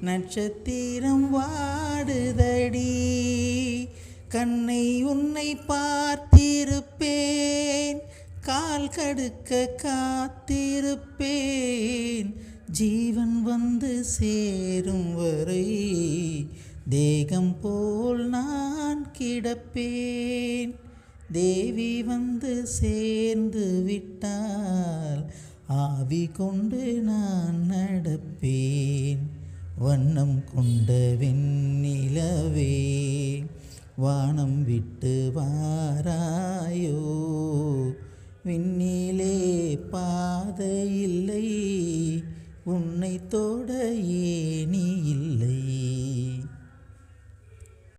நட்சத்திரம் வாடுதடி. கண்ணை உன்னை பார்த்திருப்பேன். கால் கடுக்க காத்திருப்பேன். ஜீவன் வந்து சேரும் வரை தேகம் போல் நான் கிடப்பேன். தேவி வந்து சேர்ந்து விட்டால் ஆவி கொண்டு நான் நடப்பேன். வண்ணம் கொண்ட வெண்ணிலவே வானம் விட்டு வாராயோ? விண்ணிலே பாதை இல்லை உன்னை தொட ஏனி இல்லை.